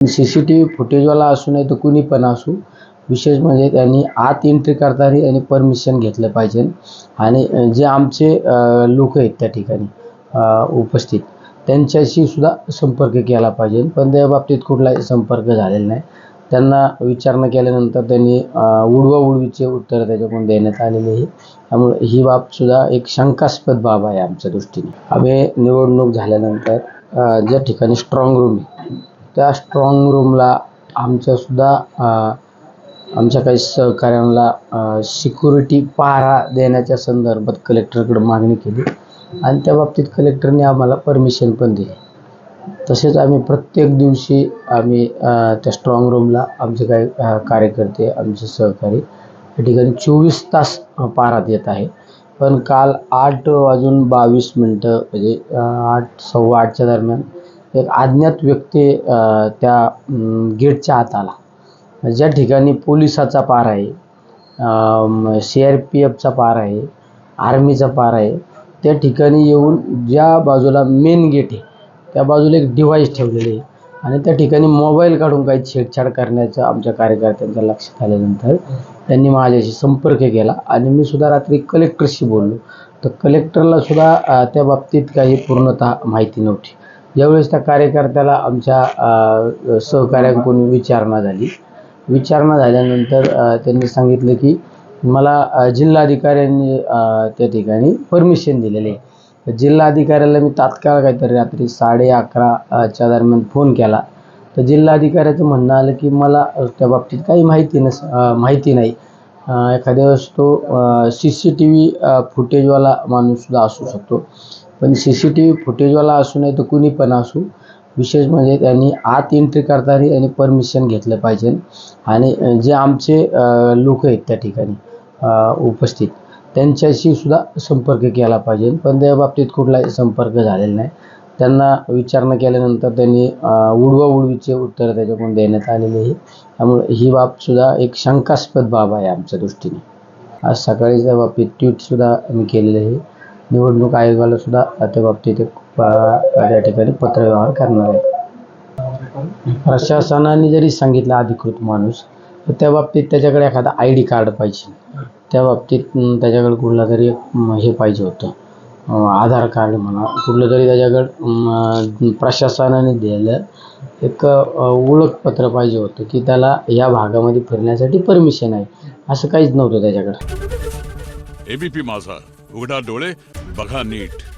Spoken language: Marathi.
सी सी टी व्ही फुटेजवाला असू नाही तर कुणी पण असू विशेष म्हणजे त्यांनी आत एंट्री करताना त्यांनी परमिशन घेतलं पाहिजे. आणि जे आमचे लोक आहेत त्या ठिकाणी उपस्थित त्यांच्याशी सुद्धा संपर्क केला पाहिजे. पण त्या बाबतीत कुठलाही संपर्क झालेला नाही. त्यांना विचारणा केल्यानंतर त्यांनी उडवा उडवाउडवीचे उत्तर त्याच्याकडून देण्यात आलेले आहे. त्यामुळे ही बाबसुद्धा एक शंकास्पद बाब आहे आमच्या दृष्टीने. आम्ही निवडणूक झाल्यानंतर ज्या ठिकाणी स्ट्रॉंग रूम आहे त्या स्ट्रॉंग रूमला आमच्यासुद्धा आमच्या काही सहकाऱ्यांना सिक्युरिटी पहारा देण्याच्या संदर्भात कलेक्टरकडे मागणी केली. आणि त्या बाबतीत कलेक्टरने आम्हाला परमिशन पण दिली. तसेच आम्ही प्रत्येक दिवशी आम्ही त्या स्ट्रॉंग रूमला आमचे काही कार्यकर्ते आमचे सहकारी या ठिकाणी चोवीस तास पारा पहारा देत आहे. पण काल आठ वाजून बावीस मिनटं म्हणजे आठ सव्वा आठच्या दरम्यान एक अज्ञात व्यक्ती त्या गेटच्या आत आला. ज्या ठिकाणी पोलिसाचा पार आहे सी आर पी एफचा पार आहे आर्मीचा पार आहे त्या ठिकाणी येऊन ज्या बाजूला मेन गेट आहे त्या बाजूला एक डिव्हाइस ठेवलेले आहे आणि त्या ठिकाणी मोबाईल काढून काही छेडछाड करण्याचं आमच्या कार्यकर्त्यांच्या लक्षात आल्यानंतर त्यांनी माझ्याशी संपर्क केला आणि मी सुद्धा रात्री कलेक्टरशी बोललो. तर कलेक्टरला सुद्धा त्या बाबतीत काही पूर्णतः माहिती नव्हती. यावेळेस त्या कार्यकर्त्याला आमच्या सहकार्यांकडून सहकाऱ्यांकडून विचारणा झाली. विचारणा झाल्यानंतर त्यांनी सांगितलं की मला जिल्हाधिकाऱ्यांनी त्या ठिकाणी परमिशन दिलेली आहे. जिल्हाधिकाऱ्याला मी तात्काळ काहीतरी रात्री साडे अकराच्या दरम्यान फोन केला. तर जिल्हाधिकाऱ्याचं म्हणणं आलं की मला त्या बाबतीत काही माहिती नस माहिती नाही. एखाद्या वेळेस तो सी सी टी व्ही फुटेजवाला माणूससुद्धा असू शकतो. पण सी सी टी व्ही फुटेजवाला असू नाही तर कुणी पण असू विशेष म्हणजे त्यांनी आत एंट्री करताना त्यांनी परमिशन घेतलं पाहिजे. आणि जे आमचे लोक आहेत त्या ठिकाणी उपस्थित त्यांच्याशी सुद्धा संपर्क केला पाहिजे. पण त्या बाबतीत कुठलाही संपर्क झालेला नाही. त्यांना विचारणा केल्यानंतर त्यांनी अ, उडवाउडवीचे उत्तर त्याच्याकडून देण्यात आलेले आहे. त्यामुळे ही बाबसुद्धा एक शंकास्पद बाब आहे आमच्या दृष्टीने. आज सकाळीच्या बाबतीत ट्विटसुद्धा मी केलेलं आहे. निवडणूक आयोगाला सुद्धा त्या बाबतीत त्या ठिकाणी पत्रव्यवहार करणार आहे. प्रशासनाने जरी सांगितलं अधिकृत माणूस तर त्या बाबतीत त्याच्याकडे एखादा आय डी कार्ड पाहिजे. त्या बाबतीत त्याच्याकडे कुठला तरी हे पाहिजे होतं. आधार कार्ड म्हणा कुठलं तरी त्याच्याकडं प्रशासनाने दिलेलं एक ओळखपत्र पाहिजे होतं की त्याला या भागामध्ये फिरण्यासाठी परमिशन आहे. असं काहीच नव्हतं त्याच्याकडं. एबीपी माझा. उघडा डोळे बघा नीट.